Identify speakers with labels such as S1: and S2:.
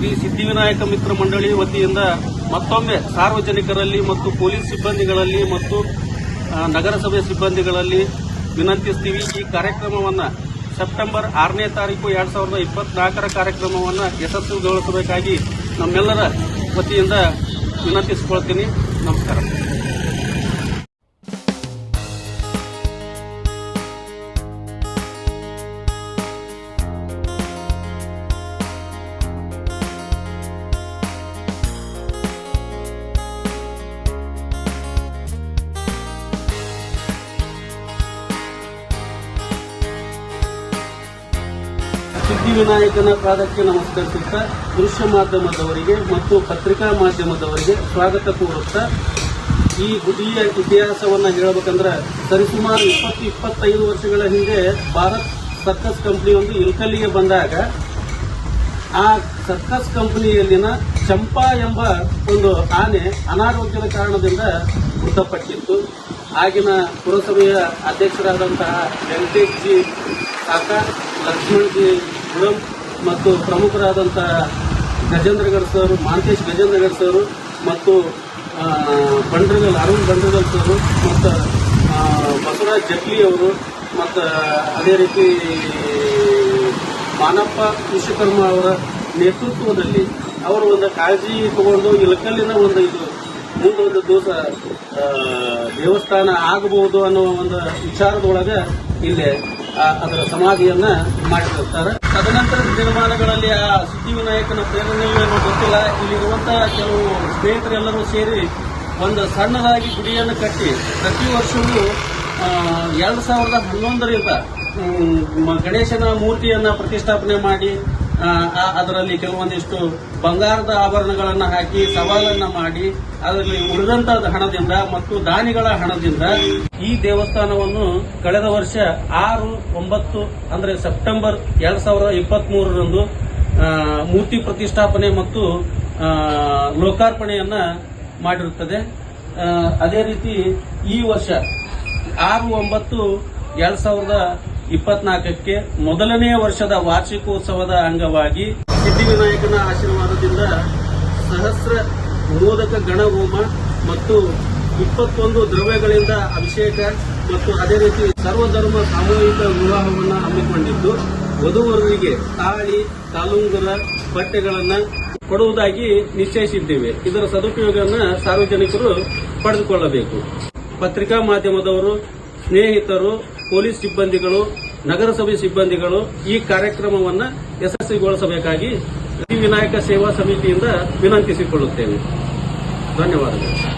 S1: ಶ್ರೀ ಸಿದ್ಧಿವಿನಾಯಕ ಮಿತ್ರ ಮಂಡಳಿ ವತಿಯಿಂದ ಮತ್ತೊಮ್ಮೆ ಸಾರ್ವಜನಿಕರಲ್ಲಿ ಮತ್ತು ಪೊಲೀಸ್ ಸಿಬ್ಬಂದಿಗಳಲ್ಲಿ ಮತ್ತು ನಗರಸಭೆ ಸಿಬ್ಬಂದಿಗಳಲ್ಲಿ ವಿನಂತಿಸ್ತೀವಿ. ಈ ಕಾರ್ಯಕ್ರಮವನ್ನು ಸೆಪ್ಟೆಂಬರ್ ಆರನೇ ತಾರೀಕು ಎರಡ್ ಸಾವಿರದ ಇಪ್ಪತ್ನಾಲ್ಕರ ಕಾರ್ಯಕ್ರಮವನ್ನು ಯಶಸ್ವಿಗೊಳಿಸಬೇಕಾಗಿ ನಮ್ಮೆಲ್ಲರ ವತಿಯಿಂದ ವಿನಂತಿಸಿಕೊಳ್ತೀನಿ. ನಮಸ್ಕಾರ. ಸಿದ್ಧಿವಿನಾಯಕನ ಪಾದಕ್ಕೆ ನಮಸ್ಕರಿಸುತ್ತಾ ದೃಶ್ಯ ಮಾಧ್ಯಮದವರಿಗೆ ಮತ್ತು ಪತ್ರಿಕಾ ಮಾಧ್ಯಮದವರಿಗೆ ಸ್ವಾಗತ ಕೋರುತ್ತಾ ಈ ಗುಡಿಯ ಇತಿಹಾಸವನ್ನು ಹೇಳಬೇಕಂದ್ರೆ ಸರಿಸುಮಾರು ಇಪ್ಪತ್ತು ಇಪ್ಪತ್ತೈದು ವರ್ಷಗಳ ಹಿಂದೆ ಭಾರತ್ ಸರ್ಕಸ್ ಕಂಪ್ನಿಯೊಂದು ಇಲ್ಕಲ್ಲಿಗೆ ಬಂದಾಗ ಆ ಸರ್ಕಸ್ ಕಂಪ್ನಿಯಲ್ಲಿನ ಚಂಪಾ ಎಂಬ ಒಂದು ಆನೆ ಅನಾರೋಗ್ಯದ ಕಾರಣದಿಂದ ಮೃತಪಟ್ಟಿತ್ತು. ಆಗಿನ ಪುರಸಭೆಯ ಅಧ್ಯಕ್ಷರಾದಂತಹ ವೆಂಕಟೇಶ್ ಜಿ ಕಾಕ, ಲಕ್ಷ್ಮಣ್ ಜಿ ಮತ್ತು ಪ್ರಮುಖರಾದಂತಹ ಗಜೇಂದ್ರಗರ್ ಸರ್ ಮಾಂತೇಶ್ ಗಜೇಂದ್ರಗರ್ ಸರ್, ಮತ್ತು ಬಂಡ್ರಗಲ್, ಅರುಣ್ ಬಂಡ್ರಗಲ್ ಸರ್, ಮತ್ತು ಬಸವರಾಜ್ ಜಟ್ಲಿ ಅವರು, ಮತ್ತು, ಅದೇ ರೀತಿ, ಮಾನಪ್ಪ ವಿಶ್ವಕರ್ಮ ಅವರ ನೇತೃತ್ವದಲ್ಲಿ ಅವರು ಒಂದು ಕಾಳಜಿ ತಗೊಂಡು ಇಲಕಲ್ಲಿನ ಒಂದು ಇದು, ಮುಂದೆ ಒಂದು ದಿವಸ ದೇವಸ್ಥಾನ ಆಗಬಹುದು ಅನ್ನೋ ಒಂದು ವಿಚಾರದೊಳಗೆ ಇಲ್ಲಿ ಅದರ ಸಮಾಧಿಯನ್ನ ಮಾಡಿರ್ತಾರೆ ತದನಂತರದ ದಿನಮಾನಗಳಲ್ಲಿ ಆ ಸಿದ್ಧಿವಿನಾಯಕನ ಪ್ರೇರಣೆಯೂ ಗೊತ್ತಿಲ್ಲ. ಇಲ್ಲಿರುವಂತಹ ಕೆಲವು ಸ್ನೇಹಿತರೆಲ್ಲರೂ ಸೇರಿ ಒಂದು ಸಣ್ಣದಾಗಿ ಗುಡಿಯನ್ನು ಕಟ್ಟಿ ಪ್ರತಿ ವರ್ಷವೂ ಎರಡು ಸಾವಿರದ ಹನ್ನೊಂದರಿಂದ ಗಣೇಶನ ಮೂರ್ತಿಯನ್ನ ಪ್ರತಿಷ್ಠಾಪನೆ ಮಾಡಿ ಅದರಲ್ಲಿ ಕೆಲವೊಂದಿಷ್ಟು ಬಂಗಾರದ ಆಭರಣಗಳನ್ನು ಹಾಕಿ ಸವಾಲನ್ನ ಮಾಡಿ, ಅದರಲ್ಲಿ ಉಳಿದಂತ ಹಣದಿಂದ ಮತ್ತು ದಾನಿಗಳ ಹಣದಿಂದ ಈ ದೇವಸ್ಥಾನವನ್ನು ಕಳೆದ ವರ್ಷ ಆರು, ಒಂಬತ್ತು, ಅಂದ್ರೆ ಸೆಪ್ಟೆಂಬರ್ ಎರಡ್ ಸಾವಿರದ ಇಪ್ಪತ್ತ್ ಮೂರರಂದು ಮೂರ್ತಿ ಪ್ರತಿಷ್ಠಾಪನೆ ಮತ್ತು ಲೋಕಾರ್ಪಣೆಯನ್ನ ಮಾಡಿರುತ್ತದೆ. ಅದೇ ರೀತಿ ಈ ವರ್ಷ ಆರು, ಒಂಬತ್ತು ಎರಡ್ ಸಾವಿರದ ಇಪ್ಪತ್ನಾಲ್ಕಕ್ಕೆ ಮೊದಲನೇ ವರ್ಷದ ವಾರ್ಷಿಕೋತ್ಸವದ ಅಂಗವಾಗಿ ಸಿದ್ಧಿವಿನಾಯಕನ ಆಶೀರ್ವಾದದಿಂದ ಸಹಸ್ರ ಮೋದಕ ಗಣಹೋಮ ಮತ್ತು ಇಪ್ಪತ್ತೊಂದು ದ್ರವ್ಯಗಳಿಂದ ಅಭಿಷೇಕ ಮತ್ತು ಅದೇ ರೀತಿ ಸರ್ವಧರ್ಮ ಸಾಮೂಹಿಕ ವಿವಾಹವನ್ನು ಹಮ್ಮಿಕೊಂಡಿದ್ದು ವಧುವರರಿಗೆ ತಾಳಿ, ತಾಲುಂಗರ ಬಟ್ಟೆಗಳನ್ನು ಕೊಡುವುದಾಗಿ ನಿಶ್ಚಯಿಸಿದ್ದೇವೆ. ಇದರ ಸದುಪಯೋಗವನ್ನು ಸಾರ್ವಜನಿಕರು ಪಡೆದುಕೊಳ್ಳಬೇಕು. ಪತ್ರಿಕಾ ಮಾಧ್ಯಮದವರು, ಸ್ನೇಹಿತರು ಪೊಲೀಸ್ ಸಿಬ್ಬಂದಿಗಳು ನಗರಸಭೆ ಸಿಬ್ಬಂದಿಗಳು ಈ ಕಾರ್ಯಕ್ರಮವನ್ನು ಯಶಸ್ವಿಗೊಳಿಸಬೇಕಾಗಿ ವಿನಾಯಕ ಸೇವಾ ಸಮಿತಿಯಿಂದ ವಿನಂತಿಸಿಕೊಳ್ಳುತ್ತೇವೆ. ಧನ್ಯವಾದಗಳು.